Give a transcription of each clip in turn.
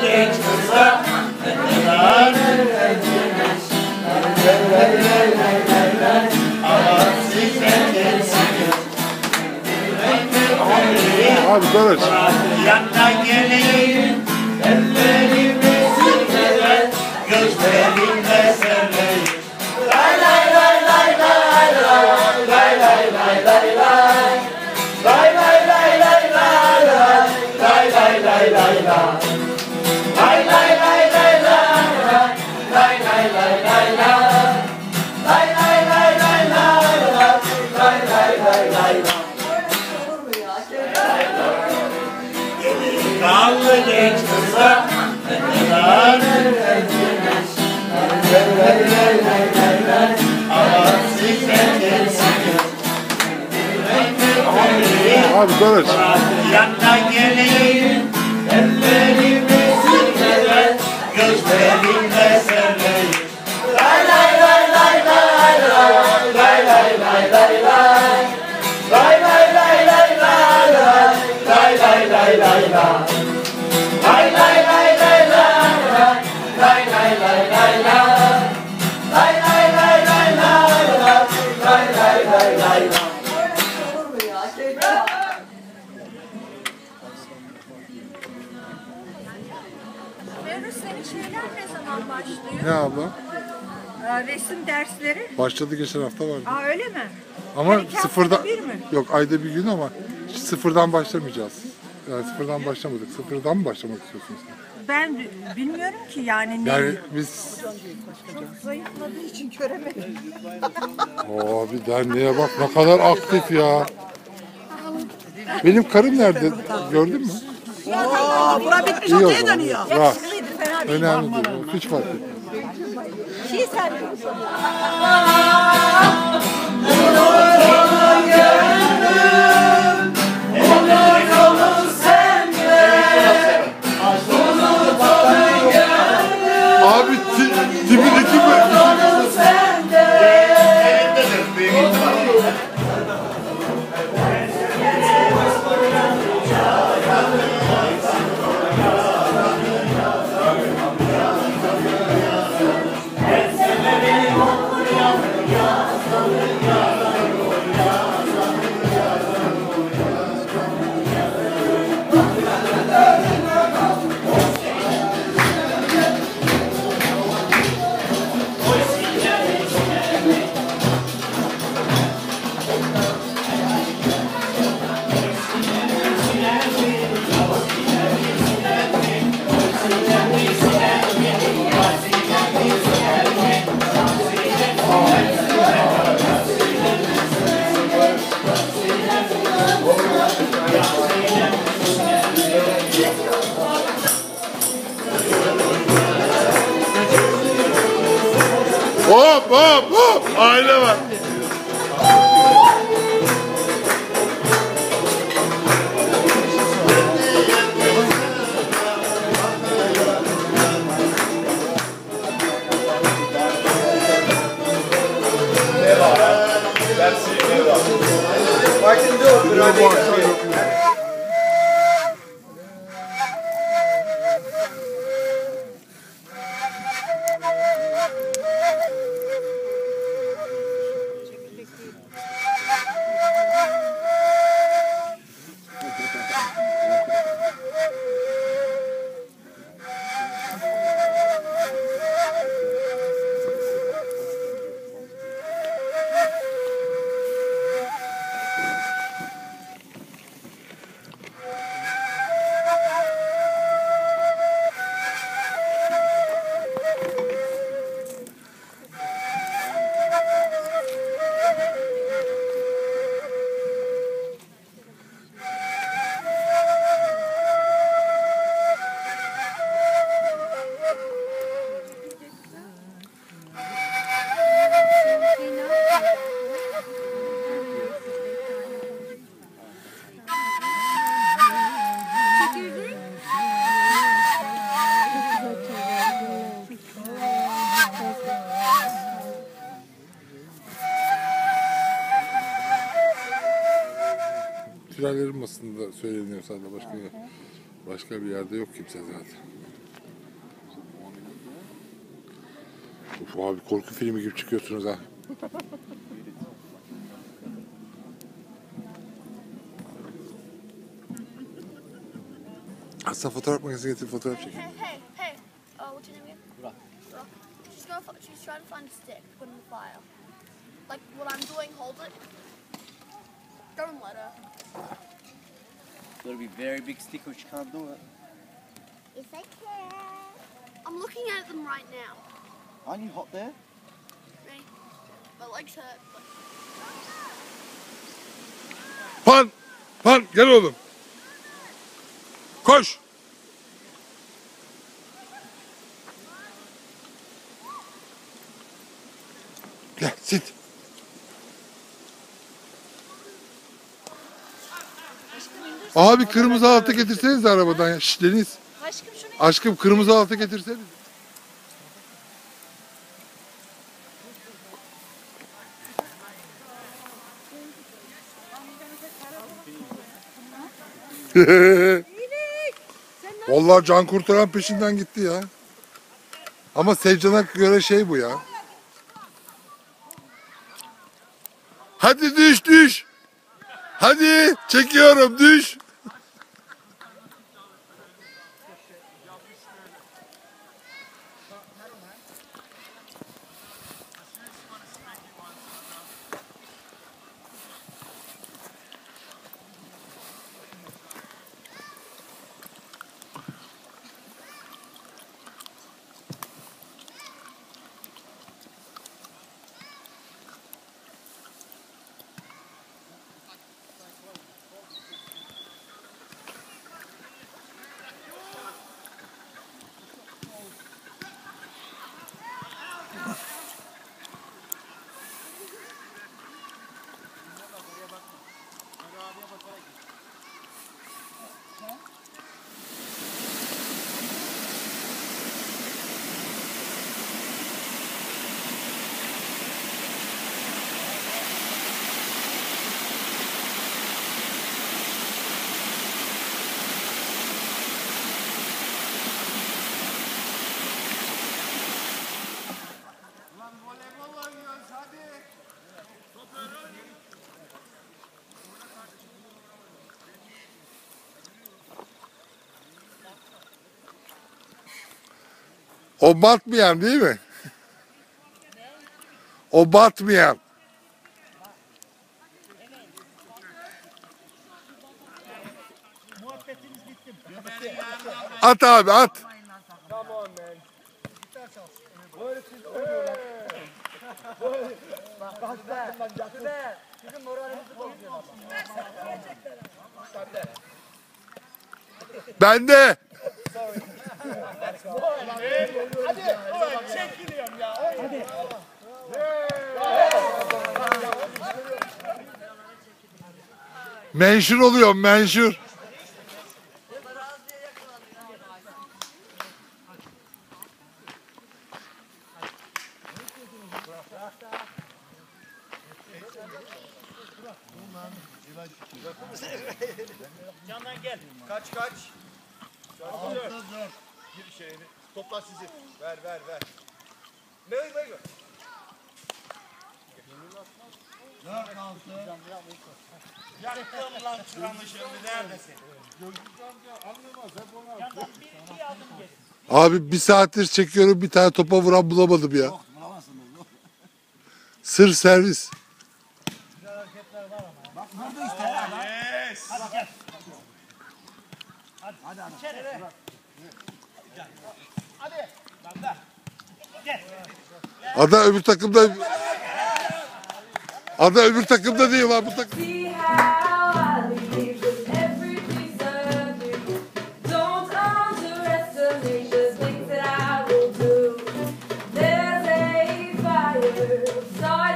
Genç Abi barış. Yanına geleyim Abi barış. Yanına geleyim dersleri. Başladı geçen hafta vardı. Aa öyle mi? Ama haftada sıfırdan... bir mi? Yok ayda bir gün ama sıfırdan başlamayacağız. Yani sıfırdan başlamadık. Sıfırdan mı başlamak istiyorsunuz? Ben bilmiyorum ki yani ne. Yani biz... Çok zayıfladığı için göremedim. Abi derneğe bak ne kadar aktif ya. Benim karım nerede? Gördün mü? Bura bitmiş İyi o zaman. dönüyor. Değil. Önemli değil. Hiç fark etmez. Şey sen hop. Aile var. Ya bu akşam yok mu? popülerlerin basında söyleniyor sadece başka bir, başka bir yerde yok kimse zaten. Of abi korku filmi gibi çıkıyorsunuz ha. Aslında fotoğraf makinesi getirip fotoğraf çekin. Hey, hey, hey. Oh, uh, what's your name again? Burak. Burak. She's, gonna, she's trying to find a stick, put in the file. Like what I'm doing, hold it. Don't let her. Gotta be very big stick or she can't do it. Yes, I can. I'm looking at them right now. Aren't you hot there? Ready? My legs hurt. But Pan! Pan gel oğlum. Koş. Gel sit. Abi kırmızı altı getirseniz arabadan ya. Şş, Deniz. aşkım şunu Aşkım kırmızı altı getirseniz. Vallahi can kurtaran peşinden gitti ya. Ama Sevcan'a göre şey bu ya. Hadi düş düş. Hadi çekiyorum düş. O batmayan değil mi? O batmayan. At abi at. Ben Menşur oluyorum menşur. Kaç kaç? Altı dört. Gir şeyini. Topla sizi. Ver ver ver. Ne ne ne? Yaktım lan çıranı şimdi neredesin? Abi bir saattir çekiyorum bir tane topa vuran bulamadım ya. Sır servis. Yes. Ada öbür takımda Ada öbür takımda değil lan bu takım. Sorry.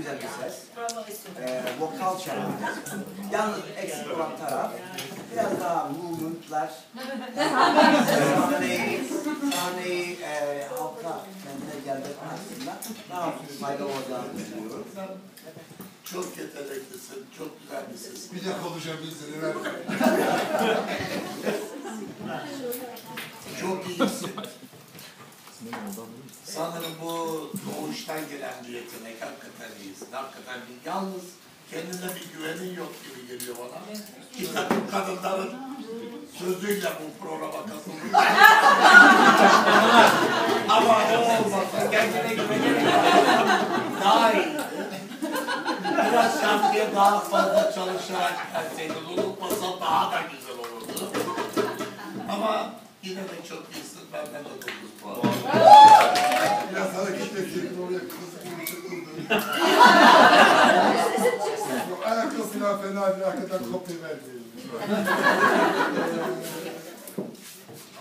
Güzel bir ses. Ee, vokal şahane. Yalnız eksik olan taraf biraz daha movement'lar. sahneyi, sahneyi e, halka kendine geldirme açısından daha faydalı olacağını düşünüyorum. Çok yeteneklisin, çok güzel bir sesin. Bir de konuşabilsin. Evet. Çok iyisin. Sanırım bu doğuştan gelen bir yetenek hakikaten iyisin. Hakikaten bir yalnız kendine bir güvenin yok gibi geliyor bana. Bir kadınların sözüyle bu programa katılıyor. Ama o olmasa kendine güvenerek daha iyi. Biraz şarkıya daha fazla çalışarak gelseydin, unutmasan daha da güzel olurdu. Ama yine de çok iyisin, benden de dokuz puan. Biraz hareket etseydin oraya kızı konuşurdun. Ayakkabı falan fena değil. Hakikaten kopya vermeyelim.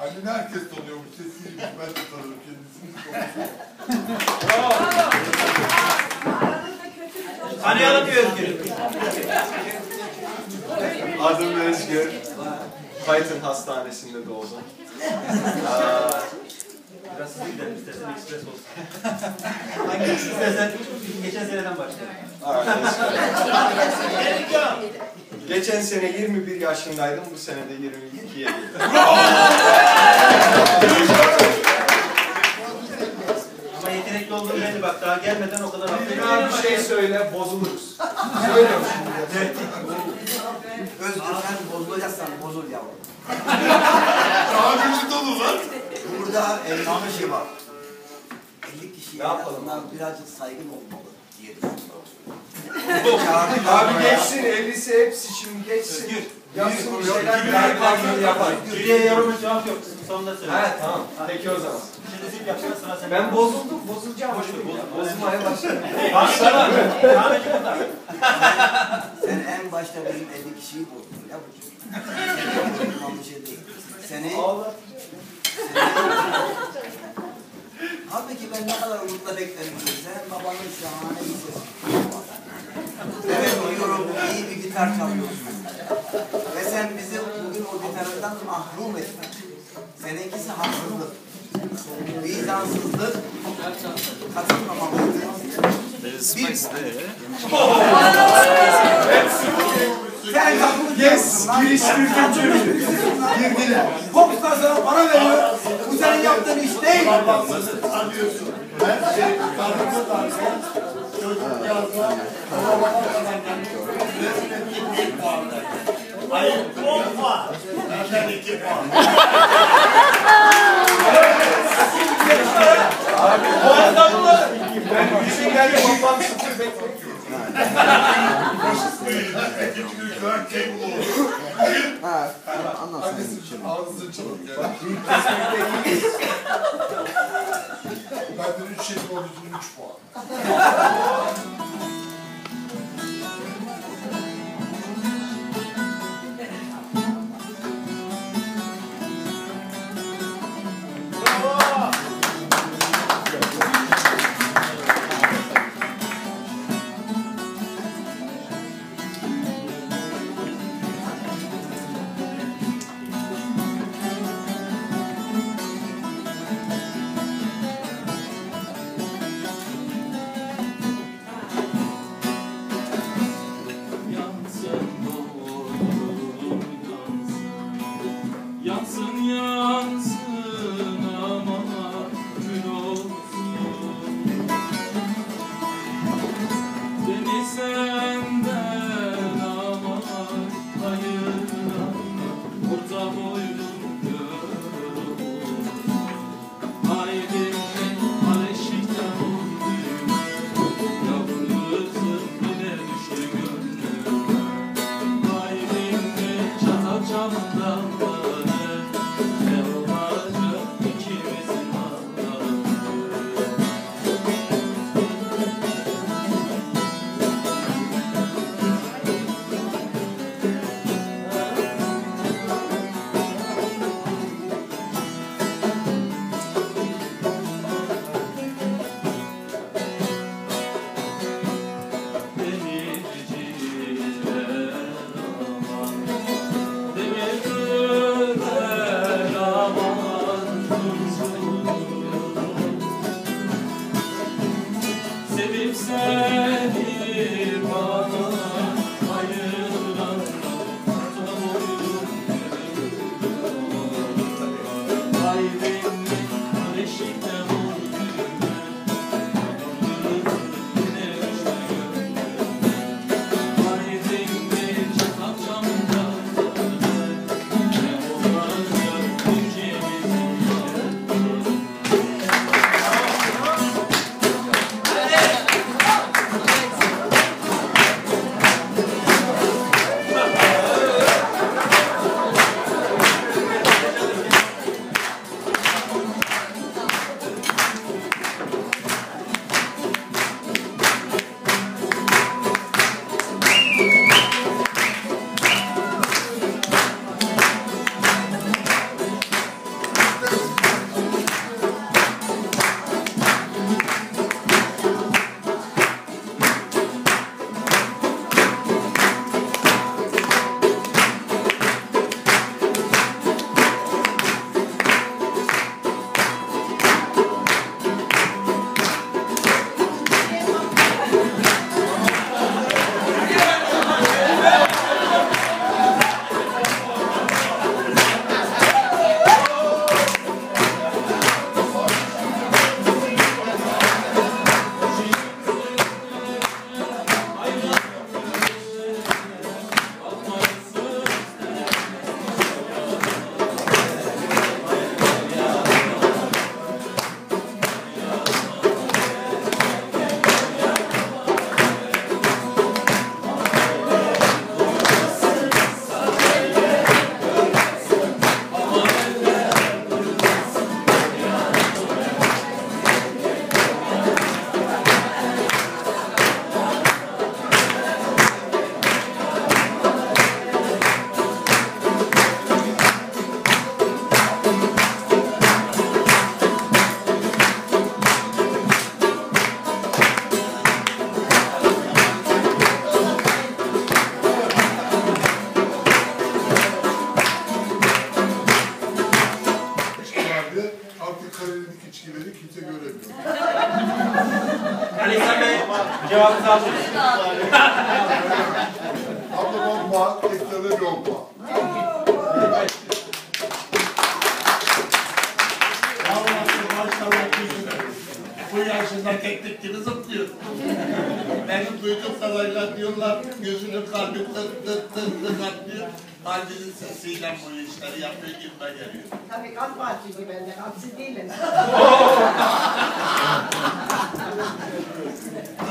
Annene herkes tanıyormuş. Sesiymiş. Ben de tanırım kendisini. Tanıyalım bir Özgür'ü. Adım Özgür. Python Hastanesi'nde doğdum. Aa, Biraz hızlı gidelim istersen ekspres olsun. Hangisi istersen geçen seneden başlayalım. arkadaşlar. Geçen sene 21 yaşındaydım, bu sene de 22'ye girdim. Ama yetenekli olduğunu belli bak daha gelmeden o kadar bir şey söyle, bozuluruz. Söylüyorum şimdi. Özgür sen bozulacaksan bozul yavrum. Güçlü dolu lan. Burada 50 kişi var. 50 kişiye Ne yapalım? azından birazcık saygın olmalı diye düşünüyorum. Abi geçsin, 50'si hepsi şimdi geçsin. Yazsın bir şeyler, bir yapar, yapar. Jüriye yorumun cevap yok. Sonunda söyle. Evet, tamam. Peki o zaman. Şimdi zil yapacağız sıra sende. Ben bozuldum, bozulacağım. Boş ver, bozul- Bozulmaya başladım. Başla. Devam edin burada. Sen en başta bizim 50 kişiyi bozdun ya bu çocuk. Tamam bir şey değil. Seni, Allah. halbuki ben ne kadar umutla beklerim ki. Senin babanın şahane bir sesi. Evet duyuyorum, iyi bir gitar çalıyorsun. Ve sen bizi bugün o gitarından mahrum ettin. Seninkisi haksızlık. Vicdansızlık, katılmamalıydın. Bir, sen kapını Yes, giriştirdim cümleyi. Girdiler. Popstar sana para veriyor. Bu senin yaptığın iş değil. Her şey tanıdığı varsa çocuk yazma. Babama kadar resmetli bir puan verdi. Ayıp on puan. Benden iki puan. Ben bizim geldi babam sıfır bekliyor. İkinci büyükler kim bu? Ha, anlat sen. Annesi ağzını çalıp gel. Benden 3 şey için 3 puan. Vallahi maşallah kızım. Bu yaşında teknik gibi zıplıyor. Benim duyduğum kadarıyla diyorlar gözünün kalbi tık tık tık tık atlıyor. Kalbinin sesiyle bu işleri yapıyor gibime geliyor. Tabii kalp var çünkü bende. Kalpsiz değilim.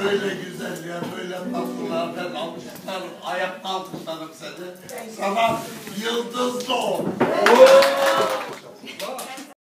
Böyle güzel ya, böyle tatlılar ben almışlarım, ayak kalkışlarım seni. Sana yıldız doğum.